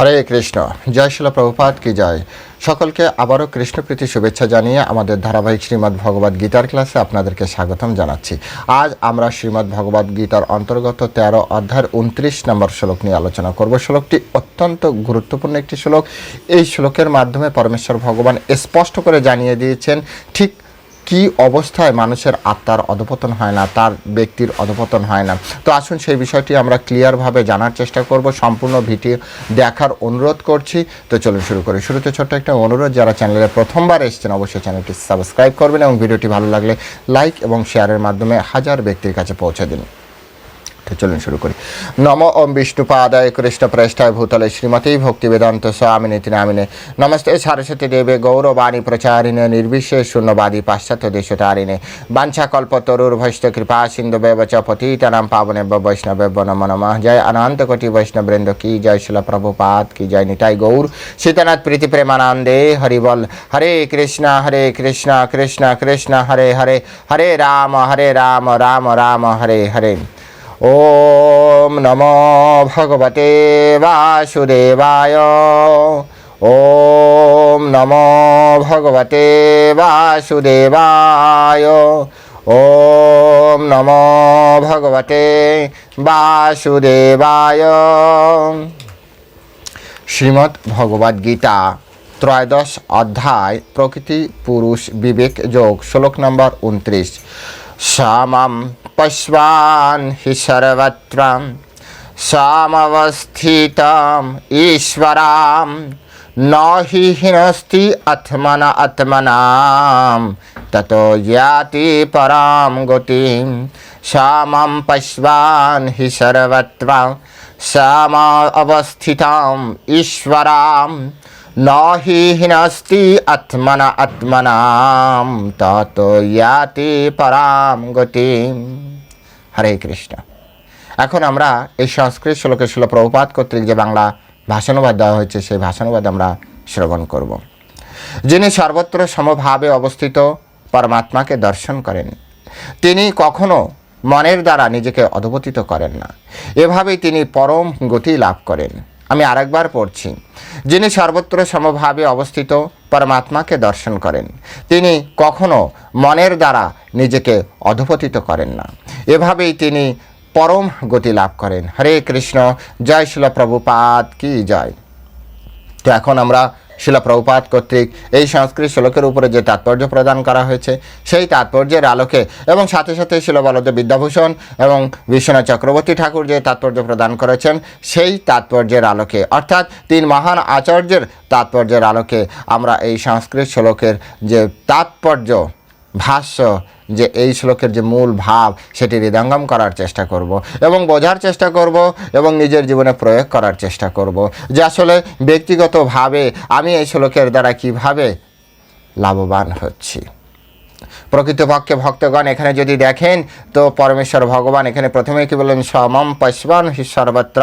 হরে কৃষ্ণ, জয় শিল প্রভুপাত কি জয়। সকলকে আবারও কৃষ্ণপ্রীতি শুভেচ্ছা জানিয়ে আমাদের ধারাবাহিক শ্রীমদ্ ভগবদ গীতার ক্লাসে আপনাদেরকে স্বাগতম জানাচ্ছি। আজ আমরা শ্রীমদ্ ভগবদ গীতার অন্তর্গত তেরো অধ্যায়ের উনত্রিশ নম্বর শ্লোক নিয়ে আলোচনা করব। শ্লোকটি অত্যন্ত গুরুত্বপূর্ণ একটি শ্লোক। এই শ্লোকের মাধ্যমে পরমেশ্বর ভগবান স্পষ্ট করে জানিয়ে দিয়েছেন, ঠিক কি অবস্থায় মানুষের আত্মার অধপতন হয় না, তার ব্যক্তির অধপতন হয় না? তো আসুন সেই বিষয়টি আমরা ক্লিয়ারভাবে জানার চেষ্টা করব। সম্পূর্ণ ভিডিও দেখার অনুরোধ করছি। তো চলুন শুরু করি। শুরুতে ছোট্ট একটা অনুরোধ, যারা চ্যানেলে প্রথমবার এসছেন, অবশ্যই চ্যানেলটি সাবস্ক্রাইব করবেন এবং ভিডিওটি ভালো লাগলে লাইক এবং শেয়ারের মাধ্যমে হাজার ব্যক্তির কাছে পৌঁছে দিন। তো চলুন শুরু করি। নম ওম বিষ্ণুপাদায় কৃষ্ণ প্রেষ্ঠায় ভূতলে শ্রীমতী ভক্তিবেদান্ত স্বামিনীতি নামিনে নমস্তে সরস্বতী দেবে গৌরবাণী প্রচারিণে নির্বিশেষ শূন্যবাদী পাশ্চাত্য দেশতারিণে বাঞ্ছা কল্প তরুর্ভষ্ট কৃপা সিন্ধু বেব চ পতিতানাম পাবনে বৈষ্ণবে নম নম। জয় অনন্ত কোটি বৈষ্ণবৃন্দ, কি জয় শিল প্রভুপাত কি জয় নিতাই গৌর। সীতানাথ প্রীতি প্রেমানন্দে হরিবল, হরে কৃষ্ণ হরে কৃষ্ণ কৃষ্ণ কৃষ্ণ, হরে হরে। হরে রাম হরে রাম রাম রাম, হরে হরে। ॐ नमो भगवते वासुदेवाय ॐ नमो भगवते वासुदेवाय ॐ नमो भगवते वासुदेवाय শ্রীমদ্ ভগবদ গীতা ত্রয়োদশ অধ্যায় প্রকৃতি পুরুষ বিবেক যোগ শ্লোক নম্বর উনত্রিশ সামাম পশ্বান হি সর্বত্র সামবস্থিতম ঈশ্বরাম ন হি হিনস্তি আত্মন আত্মনাম ততো ইয়াতি পরাম গতিম সামাম পশ্বান হি সর্বত্র সাম অবস্থিতম ঈশ্বরাম ন হি হিনস্তি আত্মন আত্মনাম তত ইয়াতি পরাম গতিম হরে কৃষ্ণ এখন আমরা এই সংস্কৃত শ্লোকে শ্লোক প্রভুপাত কর্তৃক যে বাংলা ভাষানুবাদ দেওয়া হয়েছে, সেই ভাষানুবাদ আমরা শ্রবণ করব। যিনি সর্বত্র সমভাবে অবস্থিত পরমাত্মাকে দর্শন করেন, তিনি কখনো মনের দ্বারা নিজেকে অধপতিত করেন না। এভাবেই তিনি পরম গতি লাভ করেন। আমি আরেকবার পড়ছি। যিনি সর্বত্র সমভাবে অবস্থিত, পরমাত্মাকে দর্শন করেন। তিনি কখনো মনের দ্বারা নিজেকে অধপতিত করেন না। এভাবেই তিনি পরম গতি লাভ করেন। হরে কৃষ্ণ, জয় শিল প্রভুপাত কি জয়। তো এখন আমরা শিলা প্রভুপাত কর্তৃক এই সংস্কৃত শ্লোকের উপরে যে তাৎপর্য প্রদান করা হয়েছে, সেই তাৎপর্যের আলোকে এবং সাথে সাথে শিল বলদেব বিদ্যাভূষণ এবং বিশ্বনাথ চক্রবর্তী ঠাকুর যে তাৎপর্য প্রদান করেছেন, সেই তাৎপর্যের আলোকে, অর্থাৎ তিন মহান আচার্যের তাৎপর্যের আলোকে আমরা এই সংস্কৃত শ্লোকের যে তাৎপর্য ভাষ্য যে এই শ্লোকের যে মূল ভাব, সেটি হৃদয়ঙ্গম করার চেষ্টা করব এবং বোঝার চেষ্টা করব এবং নিজের জীবনে প্রয়োগ করার চেষ্টা করব যে আসলে ব্যক্তিগতভাবে আমি এই শ্লোকের দ্বারা কীভাবে লাভবান হচ্ছি। প্রকৃতপক্ষে ভক্তগণ এখানে যদি দেখেন, তো পরমেশ্বর ভগবান এখানে প্রথমে কি বললেন, সমম পশ্বান সর্বত্র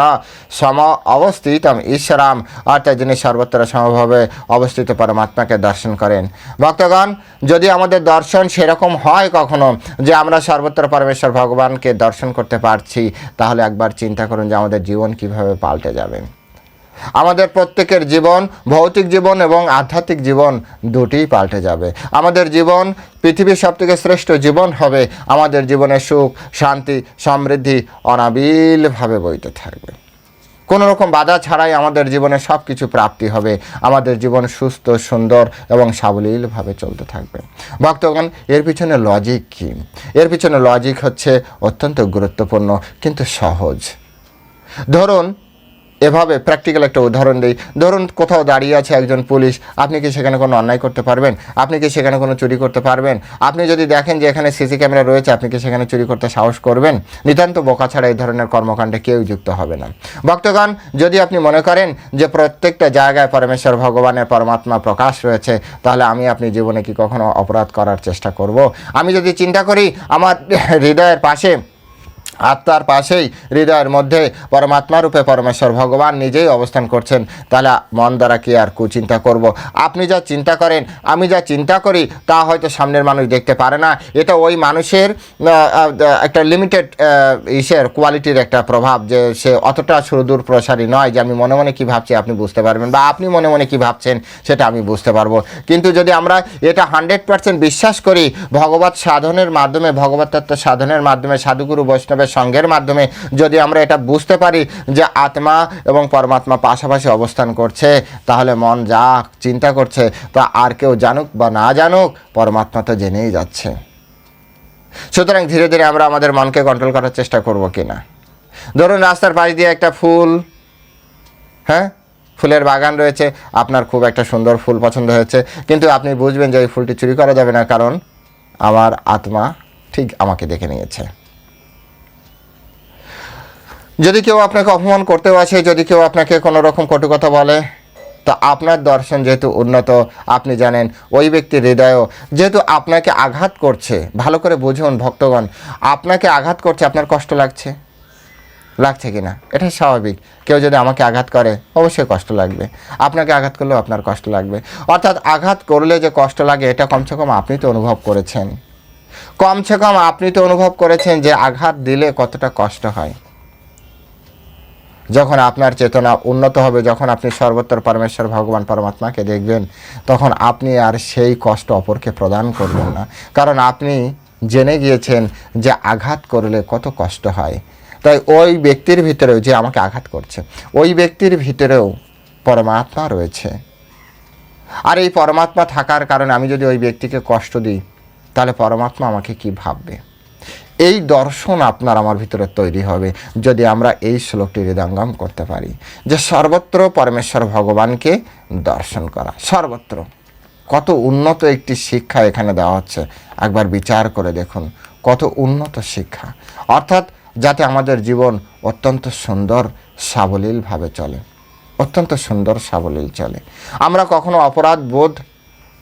সম অবস্থিতম ঈশ্বরাম। অর্থাৎ যিনি সর্বত্র সমভাবে অবস্থিত পরমাত্মাকে দর্শন করেন। ভক্তগণ, যদি আমাদের দর্শন সেরকম হয় কখনো, যে আমরা সর্বত্র পরমেশ্বর ভগবানকে দর্শন করতে পারছি, তাহলে একবার চিন্তা করুন যে আমাদের জীবন কীভাবে পাল্টে যাবে। আমাদের প্রত্যেকের জীবন, ভৌতিক জীবন এবং আধ্যাত্মিক জীবন দুটিই পাল্টে যাবে। আমাদের জীবন, পৃথিবীর সবথেকে শ্রেষ্ঠ জীবন হবে আমাদের জীবনে সুখ, শান্তি, সমৃদ্ধি অনাবিলভাবে বইতে থাকবে। কোনো রকম বাধা ছাড়াই আমাদের জীবনে সব কিছু প্রাপ্তি হবে। আমাদের জীবন সুস্থ, সুন্দর এবং সাবলীলভাবে চলতে থাকবে। ভক্তগণ, এর পিছনে লজিক কী? এর পিছনে লজিক হচ্ছে অত্যন্ত গুরুত্বপূর্ণ, কিন্তু সহজ। ধরুন এভাবে প্র্যাকটিক্যাল একটা উদাহরণ দিই। ধরুন কোথাও দাঁড়িয়ে আছে একজন পুলিশ, আপনি কি সেখানে কোনো অন্যায় করতে পারবেন? আপনি কি সেখানে কোনো চুরি করতে পারবেন? আপনি যদি দেখেন যে এখানে সিসি ক্যামেরা রয়েছে, আপনি কি সেখানে চুরি করতে সাহস করবেন? নিতান্ত বোকা ছাড়া এই ধরনের কর্মকাণ্ডে কেউ যুক্ত হবে না। ভক্তগণ, যদি আপনি মনে করেন যে প্রত্যেকটা জায়গায় পরমেশ্বর ভগবানের পরমাত্মা প্রকাশ রয়েছে, তাহলে আমি আপনি জীবনে কি কখনো অপরাধ করার চেষ্টা করব? আমি যদি চিন্তা করি, আমার হৃদয়ের পাশে আত্মার পাশেই হৃদয়ের মধ্যে পরমাত্মা রূপে পরমেশ্বর ভগবান নিজেই অবস্থান করছেন। তাহলে মন দ্বারা কি আর কুচিন্তা করব। আপনি যা চিন্তা করেন, আমি যা চিন্তা করি, তা হয়তো সামনের মানুষ দেখতে পারে না। এটা ওই মানুষের একটা লিমিটেড ইসের কোয়ালিটির একটা প্রভাব যে সে অতটা সুদূর প্রসারী নয় যে আমি মনে মনে কি ভাবছি আপনি বুঝতে পারবেন বা আপনি মনে মনে কি ভাবছেন সেটা আমি বুঝতে পারব। কিন্তু যদি আমরা এটা হান্ড্রেড পার্সেন্ট বিশ্বাস করি ভগবত সাধনের মাধ্যমে, ভগবত তত্ত্ব সাধনের মাধ্যমে সাধুগুরু বৈষ্ণবের সঙ্গের মাধ্যমে যদি আমরা এটা বুঝতে পারি যে আত্মা এবং পরমাত্মা পাশাপাশি অবস্থান করছে, তাহলে মন যা চিন্তা করছে তা আর কেউ জানুক বা না জানুক, পরমাত্মা তো জেনেই যাচ্ছে। সুতরাং ধীরে ধীরে আমরা আমাদের মনকে কন্ট্রোল করার চেষ্টা করব কিনা। ধরুন রাস্তার পাশ দিয়ে একটা ফুল হ্যাঁ? ফুলের বাগান রয়েছে, আপনার খুব একটা সুন্দর ফুল পছন্দ হয়েছে, কিন্তু আপনি বুঝবেন যে ওই ফুলটি চুরি করা যাবে না, কারণ আমার আত্মা ঠিক আমাকে দেখে নিয়েছে। যদি কেউ আপনাকে অপমান করতেও আসে, যদি কেউ আপনাকে কোনো রকম কটু কথা বলে, তো আপনার দর্শন যেহেতু উন্নত, আপনি জানেন ওই ব্যক্তির হৃদয়ও যেহেতু আপনাকে আঘাত করছে, ভালো করে বুঝুন ভক্তগণ, আপনাকে আঘাত করছে, আপনার কষ্ট লাগছে? লাগছে কি না এটা স্বাভাবিক। কেউ যদি আমাকে আঘাত করে, অবশ্যই কষ্ট লাগবে। আপনাকে আঘাত করলেও আপনার কষ্ট লাগবে। অর্থাৎ আঘাত করলে যে কষ্ট লাগে, এটা কমসে কম আপনি তো অনুভব করেছেন। কমসে কম আপনি তো অনুভব করেছেন যে আঘাত দিলে কতটা কষ্ট হয়। যখন আপনার চেতনা উন্নত হবে, যখন আপনি সর্বত্র পরমেশ্বর ভগবান পরমাত্মাকে দেখবেন, তখন আপনি আর সেই কষ্ট অপরকে প্রদান করবেন না। কারণ আপনি জেনে গিয়েছেন যে আঘাত করলে কত কষ্ট হয়। তাই ওই ব্যক্তির ভিতরেও যে আমাকে আঘাত করছে, ওই ব্যক্তির ভিতরেও পরমাত্মা রয়েছে। আর এই পরমাত্মা থাকার কারণে আমি যদি ওই ব্যক্তিকে কষ্ট দিই, তাহলে পরমাত্মা আমাকে কি ভাববে? এই দর্শন আপনার আমার ভিতরে তৈরি হবে, যদি আমরা এই শ্লোকটি হৃদয়ঙ্গম করতে পারি। যে সর্বত্র পরমেশ্বর ভগবানকে দর্শন করা, সর্বত্র। কত উন্নত একটি শিক্ষা এখানে দেওয়া হচ্ছে। একবার বিচার করে দেখুন, কত উন্নত শিক্ষা। অর্থাৎ যাতে আমাদের জীবন অত্যন্ত সুন্দর, সাবলীলভাবে চলে। অত্যন্ত সুন্দর, সাবলীল চলে। আমরা কখনো অপরাধ বোধ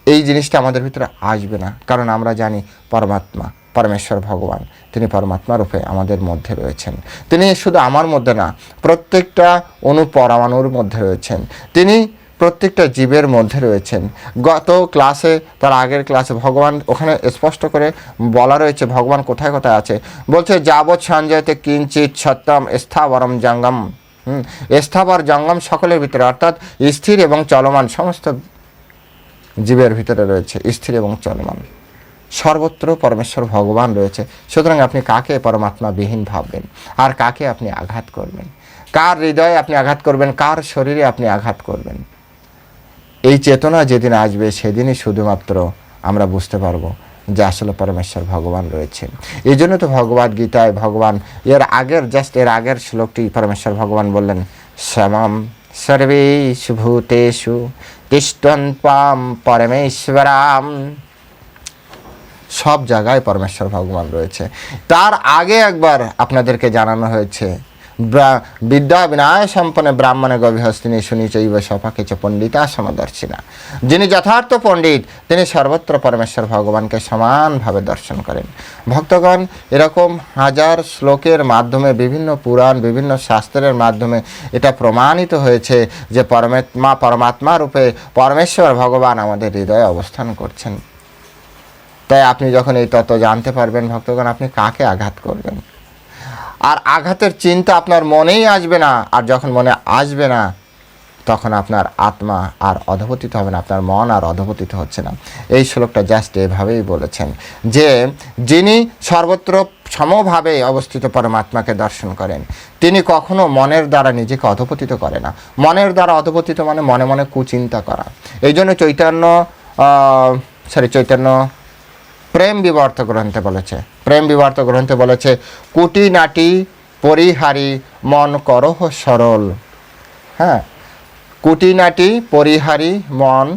এই জিনিসটা আমাদের ভিতরে আসবে না, কারণ আমরা জানি পরমাত্মা পরমেশ্বর ভগবান। তিনি পরমাত্মা রূপে আমাদের মধ্যে রয়েছেন। তিনি শুধু আমার মধ্যে না, প্রত্যেকটা অনুপরমাণুর মধ্যে রয়েছেন। তিনি প্রত্যেকটা জীবের মধ্যে রয়েছেন। গত ক্লাসে, তার আগের ক্লাসে ভগবান, ওখানে স্পষ্ট করে বলা রয়েছে, ভগবান কোথায় কোথায় আছে? বলছে, যাবৎ সঞ্জয়তে কিঞ্চিত সত্যম স্থাবরম জঙ্গম। স্থাবর জঙ্গম সকলের ভিতরে, অর্থাৎ স্থির এবং চলমান, সমস্ত জীবের ভিতরে রয়েছে, স্থির এবং চলমান। সর্বত্র পরমেশ্বর ভগবান রয়েছে। সুতরাং আপনি কাকে পরমাত্মা বিহীন ভাববেন? আর কাকে আপনি আঘাত করবেন? কার হৃদয়ে আপনি আঘাত করবেন? কার শরীরে আপনি আঘাত করবেন? এই চেতনা যেদিন আসবে, সেদিনই শুধুমাত্র আমরা বুঝতে পারব যে আসলে পরমেশ্বর ভগবান রয়েছে। এই জন্য তো ভগবদ গীতায় ভগবান, এর আগের জাস্ট এর আগের শ্লোকটি পরমেশ্বর ভগবান বললেন সমম সর্বেষু ভূতেষু তিষ্ঠন্তাম পরমেশ্বরাম। সব জায়গায় পরমেশ্বর ভগবান রয়েছে। তার আগে একবার আপনাদেরকে জানানো হয়েছে বিদ্যা বিনায় সম্পন্ন ব্রাহ্মণে গভীহস্তিনী শুনি চৈব সপাকে চ পণ্ডিতা সমদর্শিনা। যিনি যথার্থ পণ্ডিত, তিনি সর্বত্র পরমেশ্বর ভগবানকে সমানভাবে দর্শন করেন। ভক্তগণ, এরকম হাজার শ্লোকের মাধ্যমে, বিভিন্ন পুরাণ, বিভিন্ন শাস্ত্রের মাধ্যমে এটা প্রমাণিত হয়েছে যে পরমাত্মা পরমাত্মা রূপে পরমেশ্বর ভগবান আমাদের হৃদয়ে অবস্থান করছেন। তাই আপনি যখন এই তত্ত্ব জানতে পারবেন, ভক্তগণ, আপনি কাকে আঘাত করবেন? আর আঘাতের চিন্তা আপনার মনেই আসবে না, আর যখন মনে আসবে না, তখন আপনার আত্মা আর অধপতিত হবে না, আপনার মন আর অধপতিত হচ্ছে না। এই শ্লোকটা জাস্ট এভাবেই বলেছেন যে, যিনি সর্বত্র সমভাবে অবস্থিত পরমাত্মাকে দর্শন করেন, তিনি কখনো মনের দ্বারা নিজেকে অধপতিত করে না। মনের দ্বারা অধপতিত মানে মনে মনে কুচিন্তা করা। এই জন্য চৈতন্য সরি চৈতন্য প্রেম বিবর্ত গ্রন্থে বলেছে। প্রেম বিবর্ত গ্রন্থে বলেছে কুটি নাটি পরিহারি মন করহ সরল। হ্যাঁ কুটিনাটি পরিহারি মন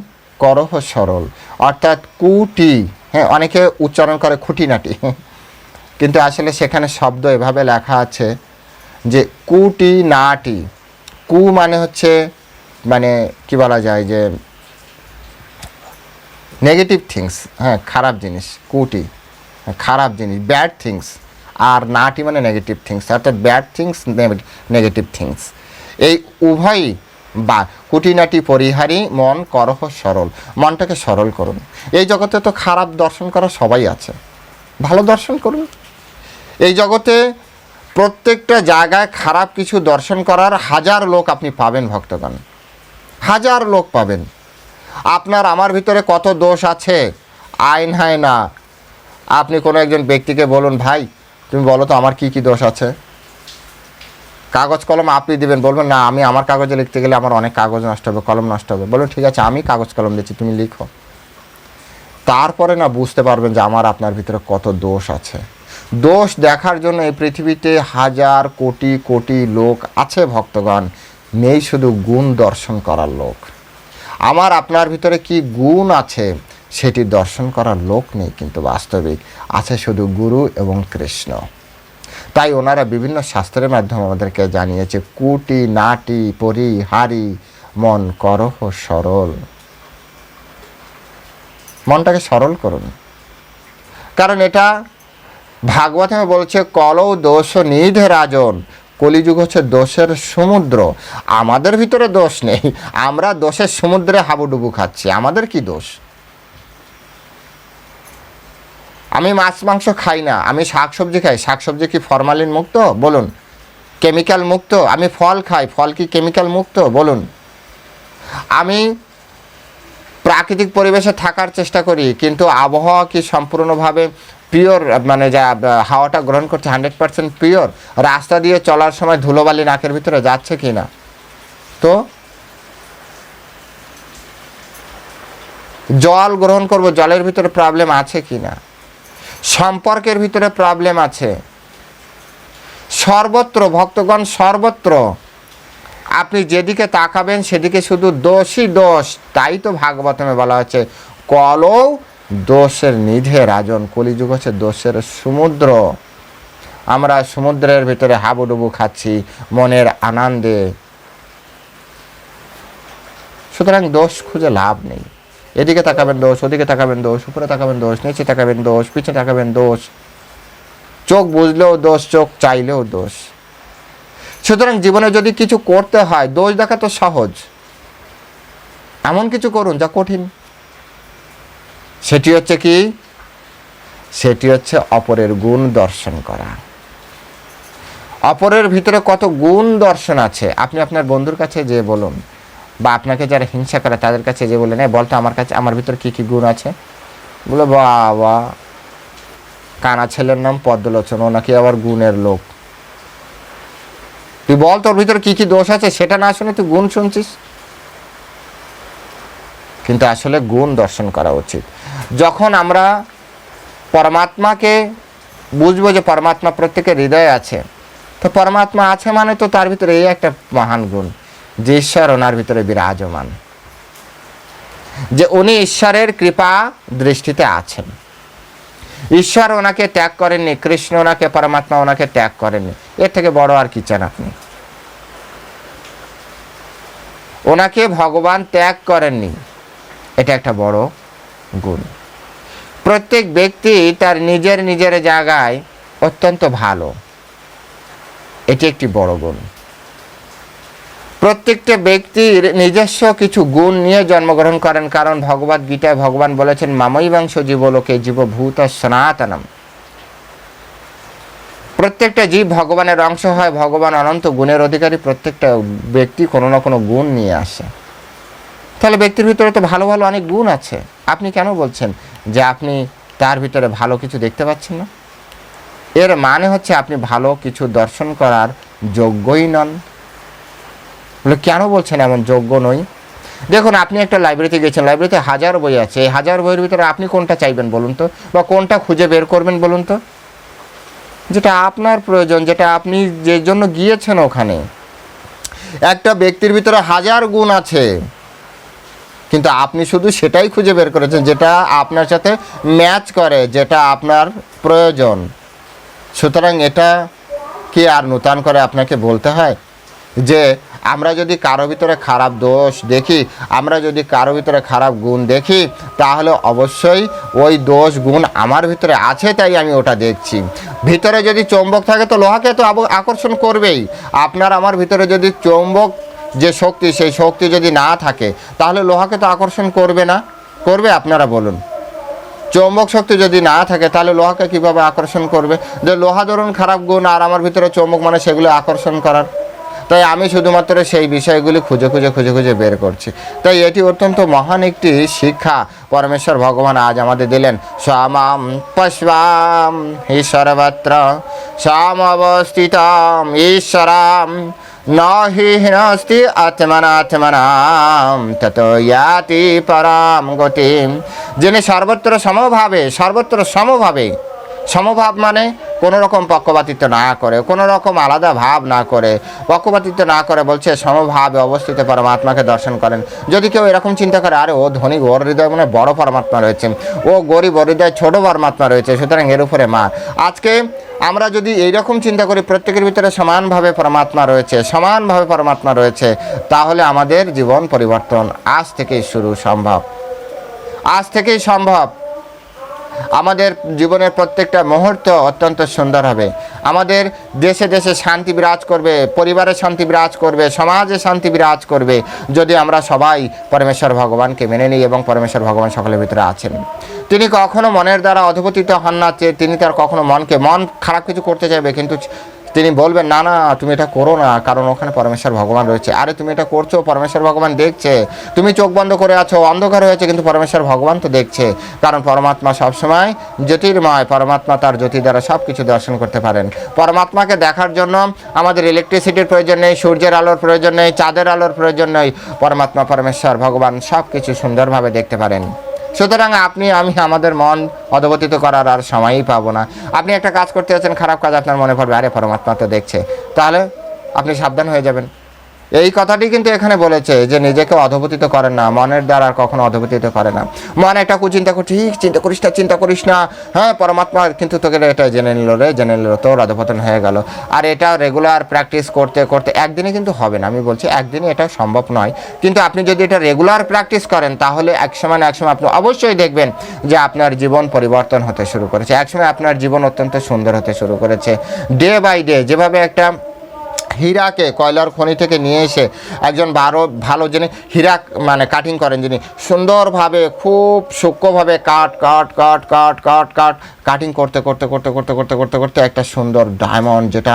করহ সরল। অর্থাৎ কুটি হ্যাঁ অনেকে উচ্চারণ করে খুঁটিনাটি। কিন্তু আসলে সেখানে শব্দ এভাবে লেখা আছে যে কুটি নাটি কু মানে হচ্ছে মানে কি বলা যায় যে নেগেটিভ থিংস হ্যাঁ খারাপ জিনিস, কুটি, খারাপ জিনিস ব্যাড থিংস আর নাটি মানে নেগেটিভ থিংস অর্থাৎ ব্যাড থিংস নেগেটিভ থিংস এই উভয়ই বা কুটিনাটি পরিহারী, মন করহ, সরল, মনটাকে সরল করুন। এই জগতে তো খারাপ দর্শন করা সবাই আছে। ভালো দর্শন করুন। এই জগতে প্রত্যেকটা জায়গায় খারাপ কিছু দর্শন করার হাজার লোক আপনি পাবেন, ভক্তগণ। হাজার লোক পাবেন। আপনার আমার ভিতরে কত দোষ আছে? আইন হয় না। আপনি কোনো একজন ব্যক্তিকে বলুন, ভাই, তুমি বলো তো আমার কি কি দোষ আছে? কাগজ কলম আপনি দিবেন, বলবেন, না, আমি আমার কাগজে লিখতে গেলে আমার অনেক কাগজ নষ্ট হবে, কলম নষ্ট হবে। বলুন, ঠিক আছে, আমি কাগজ কলম দিচ্ছি, তুমি লিখো। তারপরে না বুঝতে পারবেন যে আমার আপনার ভিতরে কত দোষ আছে। দোষ দেখার জন্য এই পৃথিবীতে হাজার কোটি কোটি লোক আছে, ভক্তগণ। নেই শুধু গুণ দর্শন করার লোক। আমার আপনার ভিতরে কি গুণ আছে? সেটি দর্শন করার লোক নেই, কিন্তু বাস্তবিক আছে শুধু গুরু এবং কৃষ্ণ। তাই ওনারা বিভিন্ন শাস্ত্রের মাধ্যমে আমাদেরকে জানিয়েছে, কুটি, নাটি পরি হারি মন করহ সরল। মনটাকে সরল করুন। কারণ এটা ভাগবতমে বলছে, কলৌ দোষ নিধে রাজন। কলিযুগ হচ্ছে দোষের সমুদ্র। আমাদের ভিতরে দোষ নেই, আমরা দোষের সমুদ্রে হাবুডুবু খাচ্ছি। আমাদের কি দোষ? আমি মাছ, মাংস খাই না, আমি শাক সবজি খাই। শাক সবজি কি ফরমালিন মুক্ত? বলুন। কেমিক্যাল মুক্ত? আমি ফল খাই, ফল কি কেমিক্যাল মুক্ত? বলুন। আমি প্রাকৃতিক পরিবেশে থাকার চেষ্টা করি, কিন্তু আবহাওয়া কি সম্পূর্ণভাবে পিওর মানে যা হাওয়াটা গ্রহণ করছে হান্ড্রেড পার্সেন্ট পিওর রাস্তা দিয়ে চলার সময় ধুলোবালি নাকের ভিতরে যাচ্ছে কি না? তো জল গ্রহণ করব, জলের ভিতরে প্রবলেম আছে কি না? সম্পর্কের ভিতরে প্রবলেম আছে। সর্বত্র, ভক্তগণ, সর্বত্র আপনি যেদিকে তাকাবেন, সেদিকে শুধু দোষই দোষ, তাই তো ভাগবতমে বলা হচ্ছে কলৌ দোষের নিধে রাজন, কলিযুগ হচ্ছে দোষের সমুদ্র। আমরা সমুদ্রের ভিতরে হাবুডুবু খাচ্ছি মনের আনন্দে। সুতরাং দোষ খুঁজে লাভ নেই। এদিকে তাকাবেন দোষ, ওদিকে তাকাবেন দোষ, উপরে তাকাবেন দোষ, নিচে তাকাবেন দোষ, পিছে তাকাবেন দোষ। চোখ বুঝলেও দোষ, চোখ চাইলেও দোষ। সুতরাং জীবনে যদি কিছু করতে হয়, দোষ দেখা তো সহজ। এমন কিছু করুন যা কঠিন। সেটি হচ্ছে কি? সেটি হচ্ছে অপরের গুণ দর্শন করা। অপরের ভিতরে কত গুণ দর্শন আছে? আপনি আপনার বন্ধুর কাছে যে বলুন। বা আপনাকে যারা হিংসা করে তাদের কাছে যে "এই বলতো আমার কাছে, আমার ভিতরে কি কি গুণ আছে? বলে, বাবা, কানা ছেলের নাম পদ্মলোচন, ও নাকি আবার গুণের লোক। তুই বল, তোর ভিতরে কি কি দোষ আছে? সেটা না শুনে তুই গুণ শুনছিস? কিন্তু আসলে গুণ দর্শন করা উচিত। যখন আমরা পরমাত্মাকে বুঝব যে পরমাত্মা প্রত্যেকের হৃদয়ে আছে, তো পরমাত্মা আছে মানে তো তার ভিতরে এই একটা মহান গুণ, যে ঈশ্বর ওনার ভিতরে বিরাজমান। যে উনি ঈশ্বরের কৃপা দৃষ্টিতে আছেন। ঈশ্বর ওনাকে ত্যাগ করেননি, কৃষ্ণ ওনাকে, পরমাত্মা ওনাকে ত্যাগ করেননি। এর থেকে বড় আর কি চান আপনি? ওনাকে ভগবান ত্যাগ করেননি, এটা একটা বড় গুণ। প্রত্যেক ব্যক্তি তার নিজের নিজের জায়গায় অত্যন্ত ভালো। এটি একটি বড় গুণ। প্রত্যেকটা ব্যক্তির নিজস্ব কিছু গুণ নিয়ে জন্মগ্রহণ করেন, কারণ ভগবত গীতায় ভগবান বলেছেন মামই বংশ জীবলোকে জীবভূত সনাতনম। প্রত্যেকটা জীব ভগবানের অংশ হয়, ভগবান অনন্ত গুণের অধিকারী, প্রত্যেকটা ব্যক্তি কোনো না কোনো গুণ নিয়ে আসে। তাহলে ব্যক্তির ভিতরে তো ভালো ভালো অনেক গুণ আছে। আপনি কেন বলছেন যে আপনি তার ভিতরে ভালো কিছু দেখতে পাচ্ছেন না? এর মানে হচ্ছে আপনি ভালো কিছু দর্শন করার যোগ্যই নন। কেন বলছেন এমন যোগ্য নই? দেখুন, আপনি একটা লাইব্রেরিতে গেছেন লাইব্রেরিতে হাজার বই আছে। এই হাজার বইয়ের ভিতরে আপনি কোনটা চাইবেন বলুন তো? বা কোনটা খুঁজে বের করবেন বলুন তো? যেটা আপনার প্রয়োজন, যেটা আপনি যে জন্য গিয়েছেন ওখানে। একটা ব্যক্তির ভিতরে হাজার গুণ আছে। কিন্তু আপনি শুধু সেটাই খুঁজে বের করেছেন যেটা আপনার সাথে ম্যাচ করে, যেটা আপনার প্রয়োজন। সুতরাং এটা কি আর নূতন করে আপনাকে বলতে হয়? যে আমরা যদি কারও ভিতরে খারাপ দোষ দেখি, আমরা যদি কারও ভিতরে খারাপ গুণ দেখি, তাহলে অবশ্যই ওই দোষ গুণ আমার ভিতরে আছে তাই আমি ওটা দেখছি। ভিতরে যদি চৌম্বক থাকে তো লোহাকে তো আকর্ষণ করবেই। আপনার আমার ভিতরে যদি চৌম্বক যে শক্তি, সেই শক্তি যদি না থাকে, তাহলে লোহাকে তো আকর্ষণ করবে না। করবে? আপনারা বলুন। চৌম্বক শক্তি যদি না থাকে, তাহলে লোহাকে কীভাবে আকর্ষণ করবে? যে লোহা ধরুন খারাপ গুণ, আর আমার ভিতরে চৌম্বক মানে সেগুলো আকর্ষণ করার। তাই আমি শুধুমাত্র সেই বিষয়গুলি খুঁজে খুঁজে খুঁজে খুঁজে বের করছি। তাই এটি অত্যন্ত মহান একটি শিক্ষা পরমেশ্বর ভগবান আজ আমাদের দিলেন। স্বামাম পশ্বাম ঈশ্বরবত্র স্বাম অবস্থিতম ঈশ্বরাম ন হি হিনস্তি আত্মনাত্মনাম তত ইয়াতি পরাম গতিম যিনি সর্বত্র সমভাবে সর্বত্র সমভাবে সমভাব মানে কোনো রকম পক্ষপাতিত্ব না করে কোনো রকম আলাদা ভাব না করে, পক্ষপাতিত্ব না করে বলছে সমভাবে অবস্থিত পরমাত্মাকে দর্শন করেন। যদি কেউ এরকম চিন্তা করে, আরে ও ধনী ওর হৃদয় মানে বড় পরমাত্মা রয়েছে, ও গরিব, ওর হৃদয় ছোট পরমাত্মা রয়েছে, সুতরাং এর উপরে মা। আজকে আমরা যদি এইরকম চিন্তা করি, প্রত্যেকের ভিতরে সমানভাবে পরমাত্মা রয়েছে, সমানভাবে পরমাত্মা রয়েছে, তাহলে আমাদের জীবন পরিবর্তন আজ থেকেই শুরু সম্ভব। আজ থেকেই সম্ভব। আমাদের জীবনের প্রত্যেকটা মুহূর্ত অত্যন্ত সুন্দর হবে। আমাদের দেশে দেশে শান্তি বিরাজ করবে, পরিবারে শান্তি বিরাজ করবে, সমাজে শান্তি বিরাজ করবে, যদি আমরা সবাই পরমেশ্বর ভগবানকে মেনে নিই এবং পরমেশ্বর ভগবান সকলের ভিতরে আছেন। তিনি কখনো মনের দ্বারা অধপতিত হন না তিনি তার কখনো মনকে, মন খারাপ কিছু করতে চাইবে, কিন্তু তিনি বলবেন, না না, তুমি এটা করো না, কারণ ওখানে পরমেশ্বর ভগবান রয়েছে। আরে, তুমি এটা করছ? পরমেশ্বর ভগবান দেখছে। তুমি চোখ বন্ধ করে আছো, অন্ধকার হয়েছে, কিন্তু পরমেশ্বর ভগবান তো দেখছে। কারণ পরমাত্মা সবসময় জ্যোতির্ময়, পরমাত্মা তার জ্যোতি দ্বারা সব কিছু দর্শন করতে পারেন। পরমাত্মাকে দেখার জন্য আমাদের ইলেকট্রিসিটির প্রয়োজন নেই, সূর্যের আলোর প্রয়োজন নেই, চাঁদের আলোর প্রয়োজন নেই। পরমাত্মা, পরমেশ্বর ভগবান সব কিছু সুন্দরভাবে দেখতে পারেন। সুতরাং আপনি, আমি, আমাদের মন অধবতিত করার আর সময়ই পাবো না। আপনি একটা কাজ করতে যাচ্ছেন, খারাপ কাজ আপনার মনে পড়বে, আরে পরমাত্মা তো দেখছে। তাহলে আপনি সাবধান হয়ে যাবেন। এই কথাটি কিন্তু এখানে বলেছে যে নিজেকে অধপতিত করেন না, মনের দ্বারা কখনো অধপতিত করে না। মনে একটা কুচিন্তা করছে চিন্তা করিস না, চিন্তা করিস না। হ্যাঁ পরমাত্মা কিন্তু তোকে এটা জেনে নিল রে, জেনে নিল তোর অধপতন হয়ে গেল। আর এটা রেগুলার প্র্যাকটিস করতে করতে একদিনে কিন্তু হবে না। আমি বলছি একদিনে এটা সম্ভব নয়। কিন্তু আপনি যদি এটা রেগুলার প্র্যাকটিস করেন, তাহলে একসময় না একসময় আপনি অবশ্যই দেখবেন যে আপনার জীবন পরিবর্তন হতে শুরু করেছে। একসময় আপনার জীবন অত্যন্ত সুন্দর হতে শুরু করেছে। ডে বাই ডে যেভাবে একটা হীরাকে, কয়লার খনি থেকে নিয়ে এসে একজন ভালো ভালো যিনি হীরা মানে কাটিং করেন, যিনি সুন্দরভাবে, খুব সূক্ষ্মভাবে কাট কাট কাট কাট কাট কাট কাটিং করতে করতে করতে করতে করতে করতে করতে একটা সুন্দর ডায়মন্ড যেটা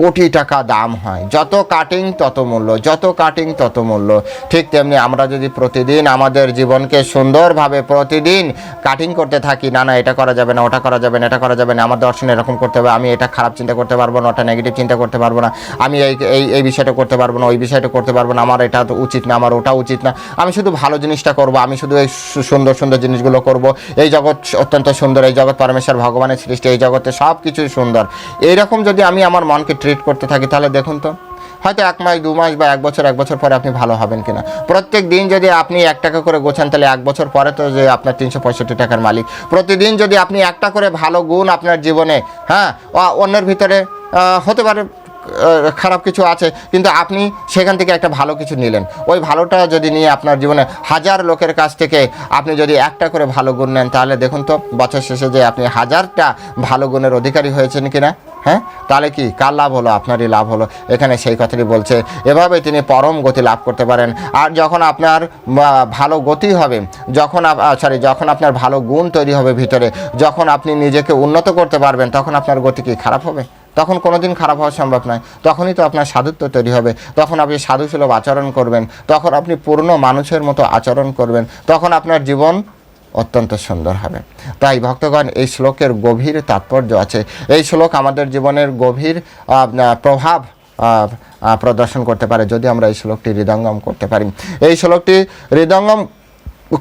কোটি টাকা দাম হয়। যত কাটিং তত মূল্য। যত কাটিং তত মূল্য। ঠিক তেমনি আমরা যদি প্রতিদিন আমাদের জীবনকে সুন্দরভাবে প্রতিদিন কাটিং করতে থাকি, না না, এটা করা যাবে না, ওটা করা যাবে না, এটা করা যাবে না, আমার দর্শন এরকম করতে হবে, আমি এটা খারাপ চিন্তা করতে পারব না, ওটা নেগেটিভ চিন্তা করতে পারব না, আমি এই এই এই বিষয়টা করতে পারব না, ওই বিষয়টা করতে পারব না, আমার এটা উচিত না, আমার ওটা উচিত না। আমি শুধু ভালো জিনিসটা করব, আমি শুধু এই সুন্দর সুন্দর জিনিসগুলো করব। এই জগৎ অত্যন্ত সুন্দর, এই জগৎ পরমেশ্বর ভগবানের সৃষ্টি, এই জগতে সব কিছুই সুন্দর। এইরকম যদি আমি আমার মনকে ট্রিট করতে থাকি, তাহলে দেখুন তো। হয়তো এক মাস, দু মাস বা এক বছর এক বছর পরে আপনি ভালো হবেন কিনা। প্রত্যেক দিন যদি আপনি এক টাকা করে গোছান, তাহলে এক বছর পরে তো যে আপনার তিনশো পঁয়ষট্টি টাকার মালিক। প্রতিদিন যদি আপনি একটা করে ভালো গুণ আপনার জীবনে হ্যাঁ অন্যের ভিতরে হতে পারে খারাপ কিছু আছে, কিন্তু আপনি সেখান থেকে একটা ভালো কিছু নিলেন। ওই ভালোটা যদি নিয়ে আপনার জীবনে হাজার লোকের কাছ থেকে আপনি যদি একটা করে ভালো গুণ নেন, তাহলে দেখুন তো, বছর শেষে যে আপনি হাজারটা ভালো গুণের অধিকারী হয়েছেন কিনা। হ্যাঁ? তাহলে কি? কার লাভ হলো? আপনারই লাভ হলো। এখানে সেই কথাটি বলছে, এভাবে তিনি পরম গতি লাভ করতে পারেন। আর যখন আপনার ভালো গতি হবে, যখন সরি যখন আপনার ভালো গুণ তৈরি হবে ভিতরে, যখন আপনি নিজেকে উন্নত করতে পারবেন, তখন আপনার গতি কি খারাপ হবে? তখন কোনো দিন খারাপ হওয়া সম্ভব নয়। তখনই তো আপনার সাধুত্ব তৈরি হবে। তখন আপনি সাধুসুলভ আচরণ করবেন। তখন আপনি পূর্ণ মানুষের মতো আচরণ করবেন। তখন আপনার জীবন অত্যন্ত সুন্দর হবে। তাই ভক্তগণ, এই শ্লোকের গভীর তাৎপর্য আছে। এই শ্লোক আমাদের জীবনের গভীর প্রভাব প্রদর্শন করতে পারে যদি আমরা এই শ্লোকটি হৃদঙ্গম করতে পারি। এই শ্লোকটি হৃদয়ঙ্গম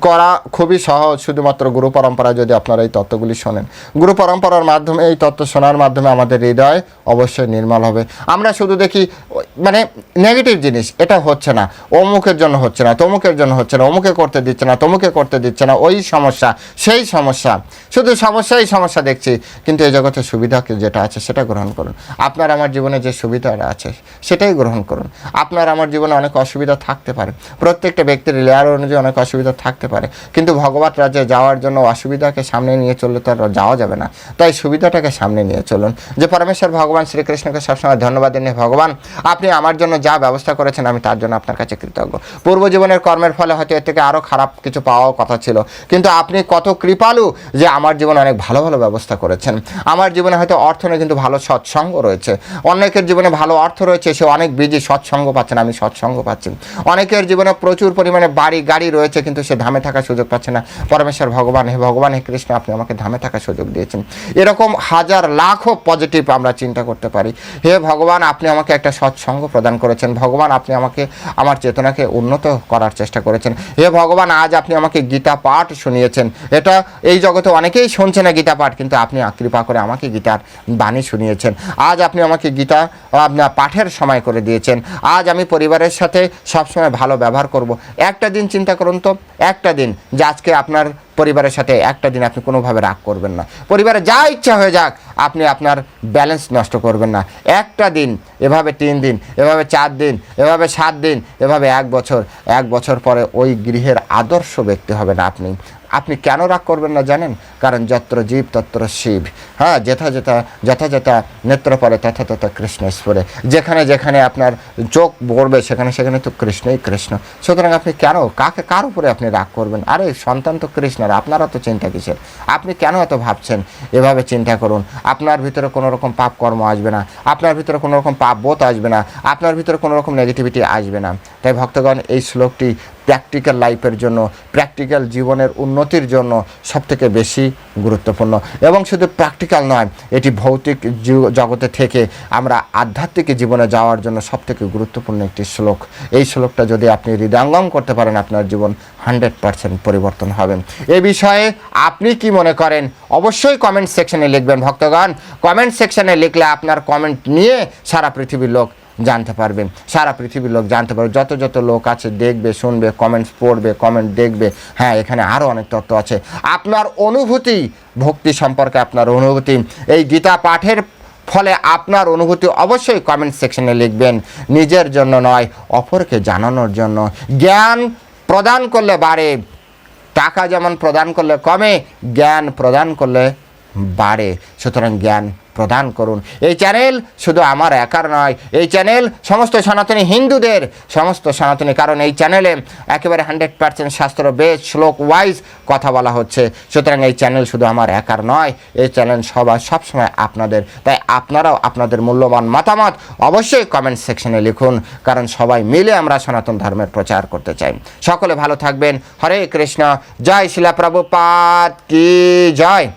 করা খুবই সহজ, শুধুমাত্র গুরু পরম্পরায় যদি আপনারা এই তত্ত্বগুলি শোনেন। গুরু পরম্পরার মাধ্যমে, এই তত্ত্ব শোনার মাধ্যমে আমাদের হৃদয় অবশ্যই নির্মল হবে। আমরা শুধু দেখি মানে নেগেটিভ জিনিস, এটা হচ্ছে না, অমুকের জন্য হচ্ছে না, তমুকের জন্য হচ্ছে না, অমুকে করতে দিচ্ছে না, তমুকে করতে দিচ্ছে না, ওই সমস্যা, সেই সমস্যা। শুধু সমস্যাই সমস্যা দেখছি, কিন্তু এই জগতে সুবিধা যেটা আছে সেটা গ্রহণ করুন। আপনার আমার জীবনে যে সুবিধাটা আছে, সেটাই গ্রহণ করুন। আপনার আমার জীবনে অনেক অসুবিধা থাকতে পারে। প্রত্যেকটা ব্যক্তির লেয়ার অনুযায়ী অনেক অসুবিধা থাকতে পারে। কিন্তু ভগবত রাজ্যে যাওয়ার জন্য অসুবিধাকে সামনে নিয়ে চললে তো আর যাওয়া যাবে না। তাই সুবিধাটাকে সামনে নিয়ে চলুন। যে পরমেশ্বর ভগবান শ্রীকৃষ্ণকে সবসময় ধন্যবাদ দিন ভগবান, আপনি আমার জন্য যা ব্যবস্থা করেছেন আমি তার জন্য আপনার কাছে কৃতজ্ঞ। পূর্ব জীবনের কর্মের ফলে হয়তো এর থেকে আরও খারাপ কিছু পাওয়ার কথা ছিল। কিন্তু আপনি কত কৃপালু যে আমার জীবনে অনেক ভালো ভালো ব্যবস্থা করেছেন। আমার জীবনে হয়তো অর্থ নেই, কিন্তু ভালো সৎসঙ্গ রয়েছে। অনেকের জীবনে ভালো অর্থ রয়েছে, সে অনেক বিজি, সৎসঙ্গ পাচ্ছেন আমি সৎসঙ্গ পাচ্ছি। অনেকের জীবনে প্রচুর পরিমাণে বাড়ি, গাড়ি রয়েছে, কিন্তু সে ধামে থাকার সুযোগ পাচ্ছে না। পরমেশ্বর, ভগবান, হে ভগবান, হে কৃষ্ণ, আপনি আমাকে ধামে থাকার সুযোগ দিয়েছেন। এরকম হাজার, লাখও পজিটিভ আমরা চিন্তা করতে পারি। হে ভগবান, আপনি আমাকে একটা সৎসঙ্গ প্রদান করেছেন। ভগবান, আপনি আমাকে, আমার চেতনাকে উন্নত করার চেষ্টা করেছেন। হে ভগবান, আজ আপনি আমাকে গীতা পাঠ শুনিয়েছেন। এটা এই জগতে অনেকেই শুনছে না গীতা পাঠ, কিন্তু আপনি কৃপা করে আমাকে গীতার বাণী শুনিয়েছেন। আজ আপনি আমাকে গীতা আপনার পাঠের সময় করে দিয়েছেন। আজ আমি পরিবারের সাথে সবসময় ভালো ব্যবহার করব। একটা দিন চিন্তা করুন তো একটা দিন, যে আজকে আপনার পরিবারের সাথে একটা দিন আপনি কোনোভাবে রাগ করবেন না। পরিবারে যা ইচ্ছা হয়ে যাক, আপনি আপনার ব্যালেন্স নষ্ট করবেন না। একটা দিন, এভাবে তিন দিন, এভাবে চার দিন, এভাবে সাত দিন, এভাবে এক বছর এক বছর পরে ওই গৃহের আদর্শ ব্যক্তি হবেন আপনি। আপনি কেন রাগ করবেন না জানেন? কারণ যত্র জীব, তত্র শিব। হ্যাঁ যেথা যেথা, যথা যথা নেত্র পরে তথা তথা কৃষ্ণেশ্বরে। যেখানে যেখানে আপনার চোখ পড়বে, সেখানে সেখানে তো কৃষ্ণই কৃষ্ণ। সুতরাং আপনি কেন, কাকে, কার উপরে আপনি রাগ করবেন? আরে, সন্তান তো কৃষ্ণের আপনারা তো চিন্তা কিসের? আপনি কেন এত ভাবছেন? এভাবে চিন্তা করুন। আপনার ভিতরে কোনো রকম পাপ কর্ম আসবে না। আপনার ভিতরে কোনো রকম পাপ বোধ আসবে না। আপনার ভিতরে কোনো রকম নেগেটিভিটি আসবে না। তাই ভক্তগণ, এই শ্লোকটি প্র্যাকটিক্যাল লাইফের জন্য প্র্যাকটিক্যাল জীবনের উন্নতির জন্য সবথেকে বেশি গুরুত্বপূর্ণ। এবং শুধু প্র্যাকটিক্যাল নয়, এটি ভৌতিক জগতে থেকে আমরা আধ্যাত্মিক জীবনে যাওয়ার জন্য সবথেকে গুরুত্বপূর্ণ একটি শ্লোক। এই শ্লোকটা যদি আপনি হৃদয়ঙ্গম করতে পারেন, আপনার জীবন হান্ড্রেড পারসেন্ট পরিবর্তন হবে। এ বিষয়ে আপনি কি মনে করেন? অবশ্যই কমেন্ট সেকশনে লিখবেন, ভক্তগণ। কমেন্ট সেকশনে লিখলে আপনার কমেন্ট নিয়ে সারা পৃথিবীর লোক জানতে পারবেন সারা পৃথিবীর লোক জানতে পারবে। যত যত লোক আছে, দেখবে, শুনবে কমেন্টস পড়বে কমেন্ট দেখবে। হ্যাঁ এখানে আরও অনেক তত্ত্ব আছে। আপনার অনুভূতি, ভক্তি সম্পর্কে আপনার অনুভূতি, এই গীতা পাঠের ফলে আপনার অনুভূতি অবশ্যই কমেন্ট সেকশনে লিখবেন। নিজের জন্য নয়, অপরকে জানানোর জন্য। জ্ঞান প্রদান করলে বাড়ে, টাকা যেমন প্রদান করলে কমে, জ্ঞান প্রদান করলে বাড়ে। সুতরাং জ্ঞান প্রদান করুন। এই চ্যানেল শুধু আমার একার নয়, এই চ্যানেল সমস্ত সনাতনী হিন্দুদের, সমস্ত সনাতনী, কারণ এই চ্যানেলে একেবারে হান্ড্রেড পার্সেন্ট শাস্ত্র বেশ শ্লোক ওয়াইজ কথা বলা হচ্ছে। সুতরাং এই চ্যানেল শুধু আমার একার নয়, এই চ্যানেল সবার সবসময় আপনাদের। তাই আপনারাও আপনাদের মূল্যবান মতামত অবশ্যই কমেন্ট সেকশনে লিখুন, কারণ সবাই মিলে আমরা সনাতন ধর্মের প্রচার করতে চাই। সকলে ভালো থাকবেন। হরে কৃষ্ণ। জয় শিলা প্রভুপাত কি জয়।